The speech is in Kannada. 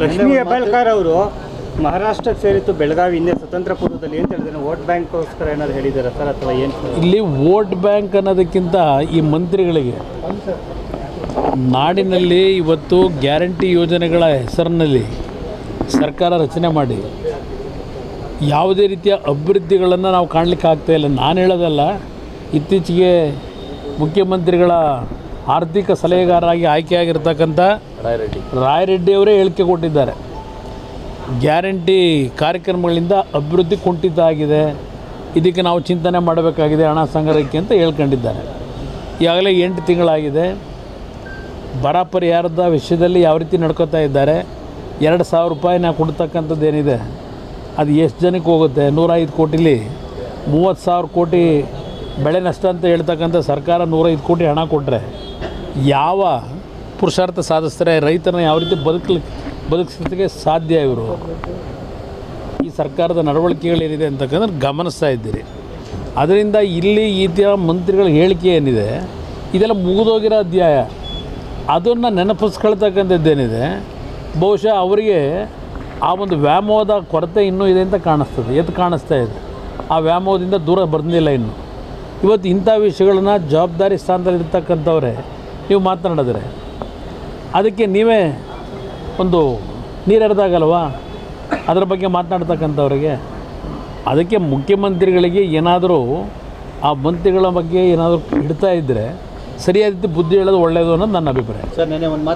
ಲಕ್ಷ್ಮೀ ಹೆಬ್ಬಾಳ್ಕರ್ ಅವರು ಮಹಾರಾಷ್ಟ್ರಕ್ಕೆ ಸೇರಿತ್ತು ಬೆಳಗಾವಿ ಹಿಂದೆ ಸ್ವತಂತ್ರ ಪೂರ್ವದಲ್ಲಿ ಏನು ಹೇಳಿದ್ರೆ ವೋಟ್ ಬ್ಯಾಂಕ್ಗೋಸ್ಕರ ಏನಾದ್ರು ಹೇಳಿದ್ದಾರೆ ಸರ್ ಅಥವಾ ಏನು ಇಲ್ಲಿ ವೋಟ್ ಬ್ಯಾಂಕ್ ಅನ್ನೋದಕ್ಕಿಂತ ಈ ಮಂತ್ರಿಗಳಿಗೆ ನಾಡಿನಲ್ಲಿ ಇವತ್ತು ಗ್ಯಾರಂಟಿ ಯೋಜನೆಗಳ ಹೆಸರಿನಲ್ಲಿ ಸರ್ಕಾರ ರಚನೆ ಮಾಡಿ ಯಾವುದೇ ರೀತಿಯ ಅಭಿವೃದ್ಧಿಗಳನ್ನು ನಾವು ಕಾಣಲಿಕ್ಕೆ ಆಗ್ತಾ ಇಲ್ಲ. ನಾನು ಹೇಳೋದಲ್ಲ ಇತ್ತೀಚೆಗೆ ಮುಖ್ಯಮಂತ್ರಿಗಳ ಆರ್ಥಿಕ ಸಲಹೆಗಾರರಾಗಿ ಆಯ್ಕೆಯಾಗಿರ್ತಕ್ಕಂಥ ರಾಯರೆಡ್ಡಿ. ಅವರೇ ಹೇಳಿಕೆ ಕೊಟ್ಟಿದ್ದಾರೆ. ಗ್ಯಾರಂಟಿ ಕಾರ್ಯಕ್ರಮಗಳಿಂದ ಅಭಿವೃದ್ಧಿ ಕುಂಠಿತ ಆಗಿದೆ ಇದಕ್ಕೆ ನಾವು ಚಿಂತನೆ ಮಾಡಬೇಕಾಗಿದೆ ಹಣ ಸಂಗ್ರಹಕ್ಕೆ ಅಂತ ಹೇಳ್ಕೊಂಡಿದ್ದಾರೆ. ಈಗಾಗಲೇ ಎಂಟು ತಿಂಗಳಾಗಿದೆ. ಬರ ಪರಿಹಾರದ ವಿಷಯದಲ್ಲಿ ಯಾವ ರೀತಿ ನಡ್ಕೋತಾ ಇದ್ದಾರೆ. ಎರಡು ಸಾವಿರ ರೂಪಾಯಿ ನಾವು ಕೊಡ್ತಕ್ಕಂಥದ್ದು ಏನಿದೆ. ಅದು ಎಷ್ಟು ಜನಕ್ಕೆ ಹೋಗುತ್ತೆ? ನೂರೈದು ಕೋಟಿಲಿ ಮೂವತ್ತು ಸಾವಿರ ಕೋಟಿ ಬೆಳೆ ನಷ್ಟ ಅಂತ ಹೇಳ್ತಕ್ಕಂಥ ಸರ್ಕಾರ ನೂರೈದು ಕೋಟಿ ಹಣ ಕೊಟ್ಟರೆ ಯಾವ ಪುರುಷಾರ್ಥ ಸಾಧಿಸ್ತಾರೆ, ರೈತರನ್ನ ಯಾವ ರೀತಿ ಬದುಕಲಿಕ್ಕೆ ಬದುಕಿಸೋದಕ್ಕೆ ಸಾಧ್ಯ ಇವರು? ಈ ಸರ್ಕಾರದ ನಡವಳಿಕೆಗಳೇನಿದೆ ಅಂತಕ್ಕಂದ್ರೆ ಗಮನಿಸ್ತಾ ಇದ್ದೀರಿ. ಅದರಿಂದ ಇಲ್ಲಿ ಈ ಥರ ಮಂತ್ರಿಗಳ ಹೇಳಿಕೆ ಏನಿದೆ, ಇದೆಲ್ಲ ಮುಗಿದೋಗಿರೋ ಅಧ್ಯಾಯ. ಅದನ್ನು ನೆನಪಿಸ್ಕೊಳ್ತಕ್ಕಂಥದ್ದೇನಿದೆ, ಬಹುಶಃ ಅವರಿಗೆ ಆ ಒಂದು ವ್ಯಾಮೋಹದ ಕೊರತೆ ಇನ್ನೂ ಇದೆ ಅಂತ ಕಾಣಿಸ್ತದೆ. ಎದ್ದು ಕಾಣಿಸ್ತಾ ಇದೆ. ಆ ವ್ಯಾಮೋಹದಿಂದ ದೂರ ಬಂದಿಲ್ಲ ಇನ್ನು. ಇವತ್ತು ಇಂಥ ವಿಷಯಗಳನ್ನ ಜವಾಬ್ದಾರಿ ಸ್ಥಾನದಲ್ಲಿರ್ತಕ್ಕಂಥವ್ರೆ, ನೀವು ಮಾತನಾಡಿದ್ರೆ. ಅದಕ್ಕೆ ನೀವೇ ಒಂದು ನೀರೆರೆದಾಗಲ್ವಾ ಅದರ ಬಗ್ಗೆ ಮಾತನಾಡ್ತಕ್ಕಂಥವ್ರಿಗೆ, ಅದಕ್ಕೆ ಮುಖ್ಯಮಂತ್ರಿಗಳಿಗೆ ಏನಾದರೂ ಆ ಮಂತ್ರಿಗಳ ಬಗ್ಗೆ ಏನಾದರೂ ಇಡ್ತಾ ಇದ್ದರೆ ಸರಿಯಾದ ರೀತಿ ಬುದ್ಧಿ ಹೇಳೋದು ಒಳ್ಳೆಯದು ಅನ್ನೋದು ನನ್ನ ಅಭಿಪ್ರಾಯ. ಸರ್ ನೆನೆ ಒಂದು ಮಾತು